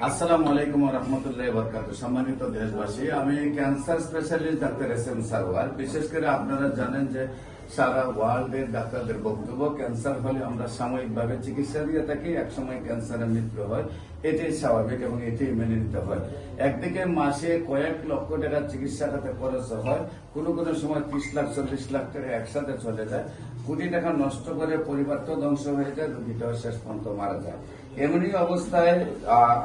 আসসালামু আলাইকুম রহমতুল্লাহ বরকাত সম্মানিত দেশবাসী, আমি cancer specialist doctor S M Sarwar. বিশেষ করে আপনারা জানেন যে সারা ওয়ার্ল্ডের ডাক্তারদের বক্তব্য, ক্যান্সার হলে আমরা সাময়িকভাবে চিকিৎসা দিয়ে থাকি, একসময় ক্যান্সারের মৃত্যু হয়। এটাই স্বাভাবিক এবং এটাই মেনে নিতে হয়। একদিকে মাসে কয়েক লক্ষ টাকার চিকিৎসা খাতে খরচ হয়, কোনো কোনো সময় ত্রিশ লাখ, চল্লিশ লাখ টাকা একসাথে চলে যায়। কোটি টাকা নষ্ট করে পরিবার তো ধ্বংস হয়ে যায়, রোগীটাও শেষ পর্যন্ত মারা যায়। এমনি অবস্থায়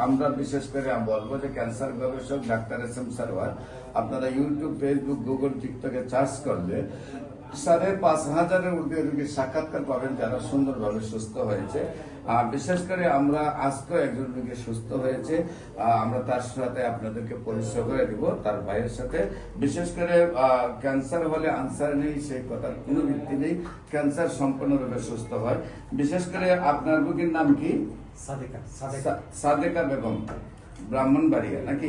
আমরা বিশেষ করে বলব যে ক্যান্সার গবেষক ডাক্তার এস এম সারওয়ার, আপনারা ইউটিউব, ফেসবুক, গুগল, টিকটকে চার্জ করলে সাড়ে পাঁচ হাজারের ঊর্ধ্বে রোগীর সাক্ষাৎকার পাবেন যারা সুন্দরভাবে সুস্থ হয়েছে। আহ, বিশেষ করে আমরা আজকেও একজন রোগী সুস্থ হয়েছে। আমরা তার সাথে আপনাদেরকে পরিচয় করে দিব তার ভাইয়ের সাথে। বিশেষ করে ক্যান্সার হলে আনসার নেই সেই কথার কোনো ভিত্তি নেই। ক্যান্সার সম্পূর্ণরূপে সুস্থ হয়। বিশেষ করে আপনার রোগীর নাম কি? সাদেকা সাদেকা। সাদেকা বেগম। ব্রাহ্মণবাড়িয়া নাকি?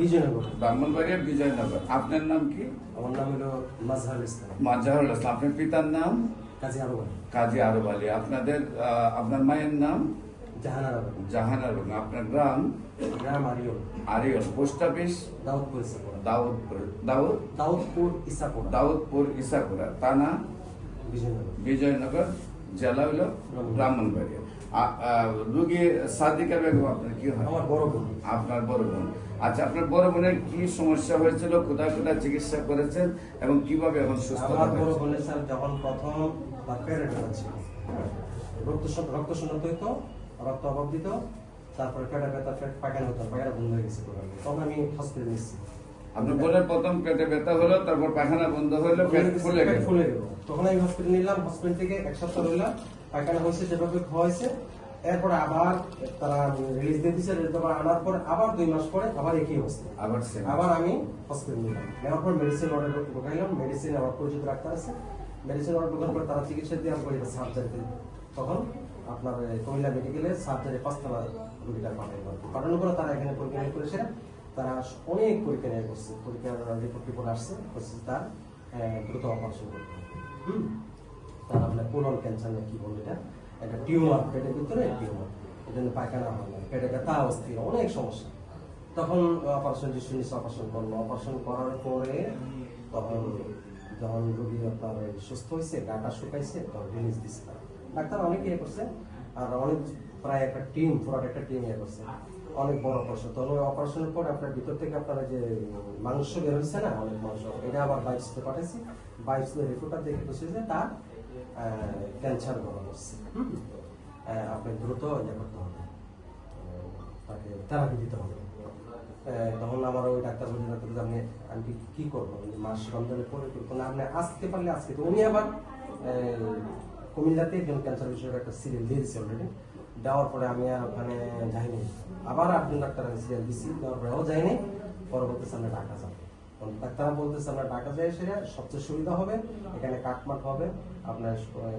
বিজয়নগর। ব্রাহ্মণবাড়িয়া বিজয়নগর। আপনার নাম কি? আমার নাম হলো মাজহারুল ইসলাম। আপনার পিতার নাম? কাজী আরও কাজী আরব আলী। আপনাদের আপনার মায়ের নাম? জাহানারা আপনার গ্রাম? গ্রাম আরিয়ল আরিয়ল পোস্ট অফিস? দাউদপুর ইসাপুরা দাউদপুর। দাউদ? দাউদপুর ইসাপুরা দাউদপুর ইসাকুরা থানা বিজয়নগর। বিজয়নগর। জেলা হলো ব্রাহ্মণবাড়িয়া রুগী সাদিকা বেগম আপনার কি হয়? আমার বড় বোন। আপনার বড় বোন। আচ্ছা আপনার বড় বোনের কি সমস্যা হয়েছিল? কোথায় কোথায় চিকিৎসা করেছেন? এবং কীভাবে এখন সুস্থ আমার বড় বোনের স্যার যখন প্রথম তার প্যারেড ছিল রক্ত রক্ত শূন্যত হইতো রক্ত অভাব দিত তারপরে পেটা ব্যথা পেট পায়খানা হতো পায়খানা বন্ধ হয়ে গেছে তখন আমি হসপিটাল নিচ্ছি আপনার বোনের প্রথম পেটে ব্যথা হলো তারপর পায়খানা বন্ধ হলো পেট ফুলে গেল। ফুলে গেল। তখন আমি হসপিটাল নিলাম হসপিটাল থেকে এক সপ্তাহ রইলাম পায়খানা হয়েছে যেভাবে হয়েছে এরপরে আবার তারা রিলিজ দিয়ে দিচ্ছে তারপর আনার পর আবার দুই মাস পরে আবার একই অবস্থা। আবার আবার আমি হসপিটাল নিলাম। নেওয়ার পর মেডিসিন অর্ডার ঢুকাইলাম মেডিসিন আমার পরিচিত ডাক্তার আছে। মেডিসিন অর্ডার ঢোকার পর তারা চিকিৎসা দিয়ে আমাকে এটা সার্জারিতে তখন আপনার কুমিল্লা মেডিকেলে সার্জারি পাঁচতলা রোগীটা পাঠাইলো। পাঠানোর পরে তারা এখানে পরীক্ষা নিরীক্ষা করেছে। তারা অনেক পরীক্ষা নিয়ে করছে পরীক্ষার রিপোর্ট টিপোর্ট আসছে বলছে তার দ্রুত অপারেশন করতে। হুম। তার আপনার কোলন ক্যান্সার না কি বলে এটা? একটা টিউমার, পেটের ভিতরে টিউমার। জন্য পায়খানা হয় না। পেটে ব্যথা, অস্থির, অনেক সমস্যা। তখন অপারেশন যে শুনিস অপারেশন করল। অপারেশন করার পরে তখন যখন রোগী আপনার সুস্থ হয়েছে, গাটা শুকাইছে, তখন রিলিজ দিচ্ছে তারা। ডাক্তার অনেক ইয়ে করছে, আর অনেক প্রায় একটা টিম পুরো একটা টিম ইয়ে করছে। অনেক বড় অপারেশন ওই অপারেশনের পর আপনার ভিতর থেকে আপনার যে মাংস বের হয়েছে না অনেক মাংস এটা আবার বাইসতে পাঠাইছি। বাইসের রিপোর্টটা দেখে বসে যে তার ক্যান্সার ধরা পড়ছে হুম? আহ, আপনি দ্রুত ইয়ে করতে হবে। তাকে থেরাপি দিতে হবে। তখন আমার ওই ডাক্তার বলে ডাক্তার বলে, আমি আমি কি- করব? মাস রমজানের পরে করব না। আপনি আসতে পারলে আজকে তো উনি আবার কুমিল্লাতে একজন ক্যান্সার বিষয়ে একটা সিরিয়াল দিয়ে দিচ্ছে অলরেডি দেওয়ার পরে আমি আর ওখানে যাইনি। আবার একজন ডাক্তার আমি সিরিয়াল দিছি দেওয়ার পরেও যাইনি পরবর্তী সামনে ঢাকা যাব। ডাক্তাররা বলতেছে আমরা ঢাকা যাই সেটা সবচেয়ে সুবিধা হবে, এখানে কাটমাট হবে। আপনার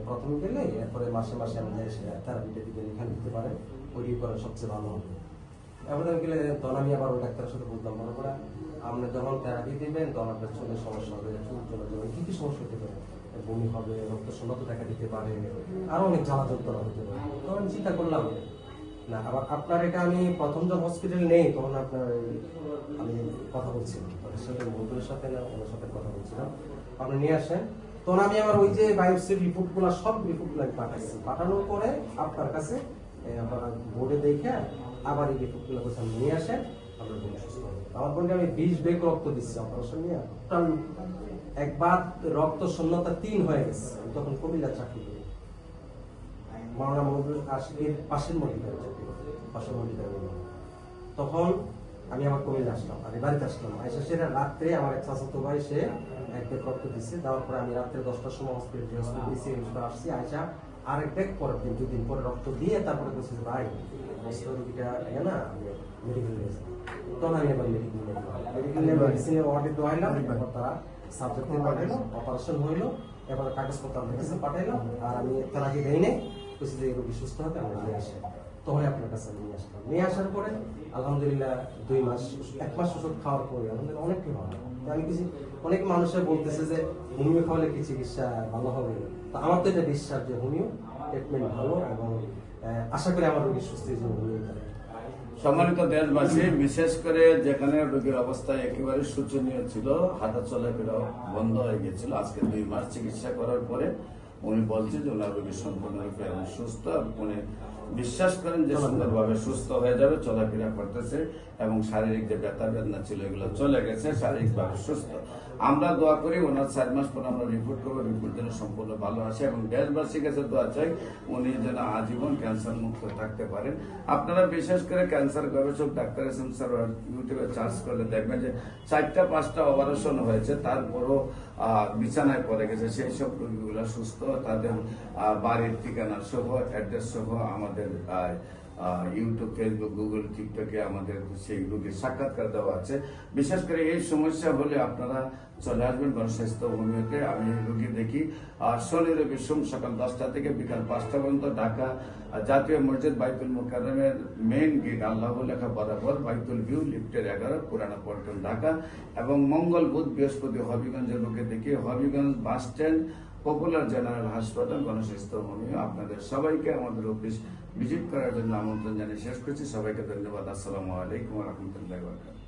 প্রথম গেলে এরপরে মাসে মাসে আমি যাই সেটা থেরাপিটা দিকে এখানে দিতে পারে। ওই করে সবচেয়ে ভালো হবে। এবার গেলে তখন আমি আবার ওই ডাক্তারের সাথে বলতাম, মনে করে আপনি যখন থেরাপি দিবেন তখন আপনার চুলের সমস্যা হবে, চুল চলে যাবে। কি কি সমস্যা হতে পারে? বমি হবে, রক্ত শূন্যতা দেখা দিতে পারে, আরও অনেক জ্বালা যন্ত্রণা হতে পারে। তখন চিন্তা করলাম, না, আবার আপনার এটা আমি প্রথম যখন হসপিটাল নেই, তখন আপনার আমি কথা বলছিলাম সাথে বন্ধুদের সাথে না, ওনার সাথে কথা বলছিলাম। আপনি নিয়ে আসেন। তখন আমি আমার ওই যে বায়োপসির রিপোর্টগুলো সব রিপোর্টগুলো আমি পাঠাইছি। পাঠানোর পরে আপনার কাছে আপনারা বোর্ডে দেখে আবার এই রিপোর্টগুলো কোথাও নিয়ে আসেন, আপনার বোন সুস্থ আমার বোনকে আমি বিশ বেগ রক্ত দিচ্ছি অপারেশন নিয়ে একবার রক্ত শূন্যতা তিন হয়ে গেছে। তখন কবিলা চাকরি করি। আশিকের পাশের মন্দিরে চাকরি করি। পাশের মন্দিরে তখন আমি আমার কুমিল্লা আসলাম আমি বাড়িতে আসলাম। এসে সেটা রাত্রে আমার এক চাচাতো ভাই সে এক ব্যাগ রক্ত দিচ্ছে দেওয়ার পরে আমি রাত্রে দশটার সময় হসপিটাল হসপিটাল দিচ্ছি এরপর আসছি আইসা আরেক ব্যাগ পরের দিন দুদিন পরে রক্ত দিয়ে তারপরে বলছি ভাই রোগীটা ইয়ে না মেডিকেল তখন আমি আবার মেডিকেল মেডিকেল নিয়ে মেডিসিনে ওয়ার্ডে দোয়াইলাম তারা সাবজেক্টে পাঠাইলো অপারেশন হইল, এবার কাগজপত্র আমার কাছে পাঠাইলাম আর আমি থেরাপি দেই নাই বলছি যে রোগী সুস্থ হবে, আমরা নিয়ে আসি। তখন আপনার কাছে নিয়ে আসলাম। নিয়ে আসার পরে, আলহামদুলিল্লাহ, দুই মাস, এক মাস ওষুধ খাওয়ার পরে আলহামদুলিল্লাহ অনেকটাই ভালো আমি কিছু, অনেক মানুষের বলতেছে যে, হোমিও খাওয়ালে কি চিকিৎসা ভালো হবে? তো আমার তো এটা বিশ্বাস যে হোমিও ট্রিটমেন্ট ভালো এবং আশা করি আমার রোগী সুস্থ হোমিও। সম্মানিত দেশবাসী, বিশেষ করে যেখানে রোগীর অবস্থা একেবারে শোচনীয় ছিল, হাঁটা চলাফেরা বন্ধ হয়ে গেছিল আজকে দুই মাস চিকিৎসা করার পরে উনি বলছে যে ওনার রোগী সম্পূর্ণরূপে সুস্থ। উনি বিশ্বাস করেন যে সুন্দরভাবে সুস্থ হয়ে যাবে চলাফেরা করতেছে এবং শারীরিক যে ব্যথা বেদনা ছিল এগুলো চলে গেছে শারীরিকভাবে সুস্থ। আমরা দোয়া করি ওনার চার মাস পর আমরা রিপোর্ট করব রিপোর্ট যেন সম্পূর্ণ ভালো আসে এবং দেশবাসীর কাছে দোয়া চাই উনি যেন আজীবন ক্যান্সার মুক্ত থাকতে পারেন। আপনারা বিশেষ করে ক্যান্সার গবেষক ডাক্তার এস এম স্যার ইউটিউবে চার্জ করলে দেখবেন যে চারটা পাঁচটা অপারেশন হয়েছে তারপরও বিছানায় পড়ে গেছে সেই সব রোগীগুলো সুস্থ তাদের বাড়ির ঠিকানা সহ অ্যাড্রেস সহ আমাদের আহ, ইউটিউব ফেসবুক গুগল টিকটকে আমাদের সেই রোগীর সাক্ষাৎকার দেওয়া আছে। বিশেষ করে এই সমস্যা হলে আপনারা চলে আসবেন গণস্বাস্থ্য ভূমিতে আমি রোগী দেখি আর শনি রবি সোম সকাল দশটা থেকে বিকাল পাঁচটা পর্যন্ত ঢাকা জাতীয় মসজিদ বাইতুল মোকারমের মেইন গেট আল্লাহ লেখা বরাবর বাইতুল ভিউ লিফটের এগারো পুরানা পল্টন ঢাকা। এবং মঙ্গল বুধ বৃহস্পতি হবিগঞ্জের রোগী দেখি Habiganj bus stand popular general হাসপাতাল গণস্বাস্থ্য হোমিও আপনাদের সবাইকে আমাদের অফিস ভিজিট করার জন্য আমন্ত্রণ জানিয়ে শেষ করছি। সবাইকে ধন্যবাদ। আসসালামু আলাইকুম রহমতুল্লাহ বরকাত